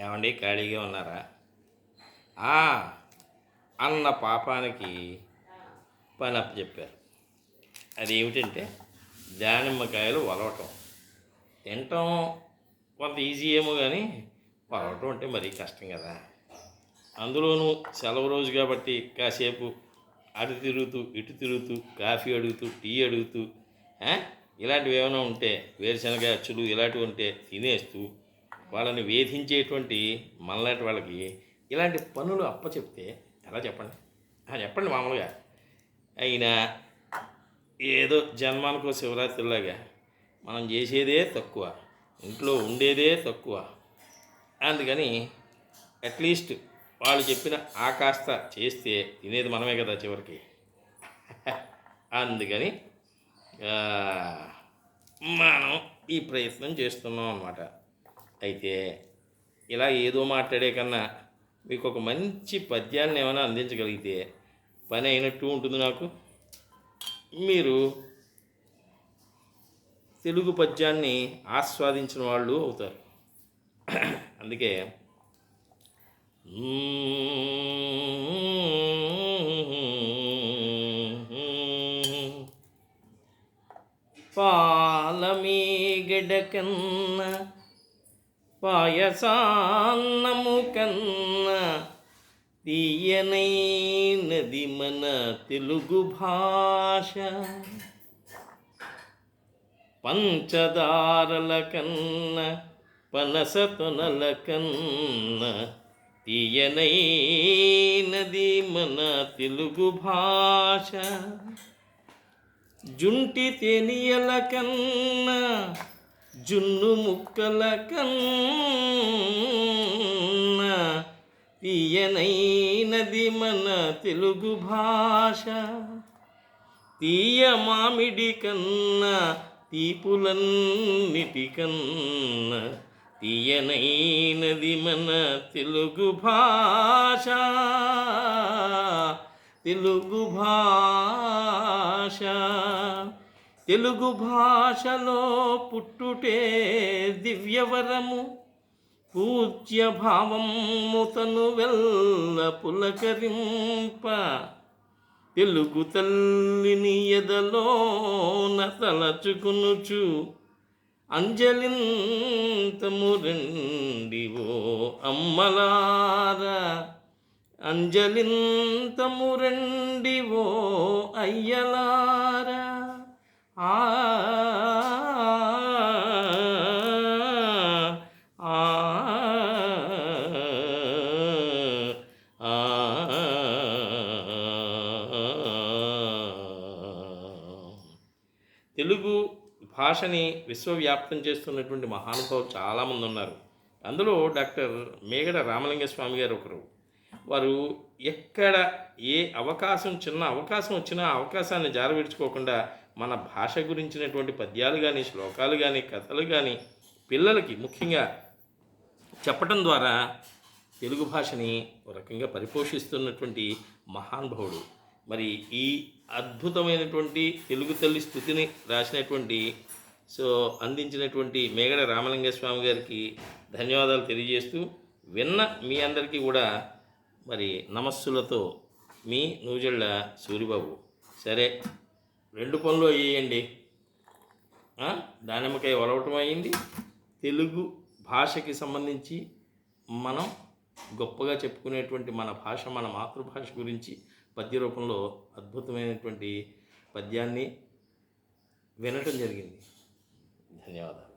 ఏమండి ఖాళీగా ఉన్నారా? అన్న పాపానికి పని అప్పచెప్పారు. అది ఏమిటంటే దానిమ్మకాయలు వలవటం. తినటం కొంత ఈజీ ఏమో కానీ వలవటం అంటే మరీ కష్టం కదా. అందులోనూ సెలవు రోజు కాబట్టి కాసేపు అటు తిరుగుతూ ఇటు తిరుగుతూ కాఫీ అడుగుతూ టీ అడుగుతూ ఇలాంటివి ఏమైనా ఉంటే వేరుశనగ అచ్చులు ఇలాంటివి ఉంటే తినేస్తూ వాళ్ళని వేధించేటువంటి మనలాంటి వాళ్ళకి ఇలాంటి పనులు అప్పచెప్తే ఎలా చెప్పండి? చెప్పండి మామూలుగా. అయినా ఏదో జన్మానికో శివరాత్రిలాగా మనం చేసేదే తక్కువ ఇంట్లో ఉండేదే తక్కువ. అందుకని అట్లీస్ట్ వాళ్ళు చెప్పిన ఆ కాస్త చేస్తే తినేది మనమే కదా చివరికి. అందుకని మనం ఈ ప్రయత్నం చేస్తున్నాం అన్నమాట. అయితే ఇలా ఏదో మాట్లాడే కన్నా మీకు ఒక మంచి పద్యాన్ని ఏమైనా అందించగలిగితే పని అయినట్టు ఉంటుంది నాకు. మీరు తెలుగు పద్యాన్ని ఆస్వాదించిన వాళ్ళు అవుతారు. అందుకే పాలమీ గడకన్నా పాయసాన్నము కన్న తీయనైనది మన తెలుగు భాష. పంచదారల కన్న పనసతొనల కన్న తీయనైనది మన తెలుగు భాష. జుంటి తెనియల కన్నా జున్ను ముక్కల కన్నా తీయనైనది మన తెలుగు భాష. తీయ మామిడి కన్నా తీపులన్నిటికన్నా తీయనైనది మన తెలుగు భాష. తెలుగు భాష. తెలుగు భాషలో పుట్టుటే దివ్యవరము. పూజ్య భావముతను వెల్ల పులకరింప. తెలుగు తల్లిని ఎదలోన తలచుకునుచు అంజలింతము రెండివో అమ్మలారా. అంజలింతము రెండివో అయ్యలారా. ఆ ఆ ఆ తెలుగు భాషని విశ్వవ్యాప్తం చేస్తున్నటువంటి మహానుభావులు చాలామంది ఉన్నారు. అందులో డాక్టర్ మేగడ రామలింగ స్వామి గారు ఒకరు. వారు ఎక్కడ ఏ అవకాశం చిన్న అవకాశం వచ్చినా అవకాశాన్ని జారవిడ్చుకోకుండా మన భాష గురించినటువంటి పద్యాలు కానీ శ్లోకాలు కానీ కథలు కానీ పిల్లలకి ముఖ్యంగా చెప్పటం ద్వారా తెలుగు భాషని ఒక రకంగా పరిపోషిస్తున్నటువంటి మహానుభావుడు. మరి ఈ అద్భుతమైనటువంటి తెలుగు తల్లి స్థుతిని రాసినటువంటి సో అందించినటువంటి మేగడ రామలింగ స్వామి గారికి ధన్యవాదాలు తెలియజేస్తూ విన్న మీ అందరికీ కూడా మరి నమస్సులతో మీ నూజళ్ళ సూరిబాబు. సరే. రెండు పనులు అయ్యేయండి. దానిమ్మకాయ ఒలవటం అయింది తెలుగు భాషకి సంబంధించి మనం గొప్పగా చెప్పుకునేటువంటి మన భాష మన మాతృభాష గురించి పద్య రూపంలో అద్భుతమైనటువంటి పద్యాన్ని వినటం జరిగింది. ధన్యవాదాలు.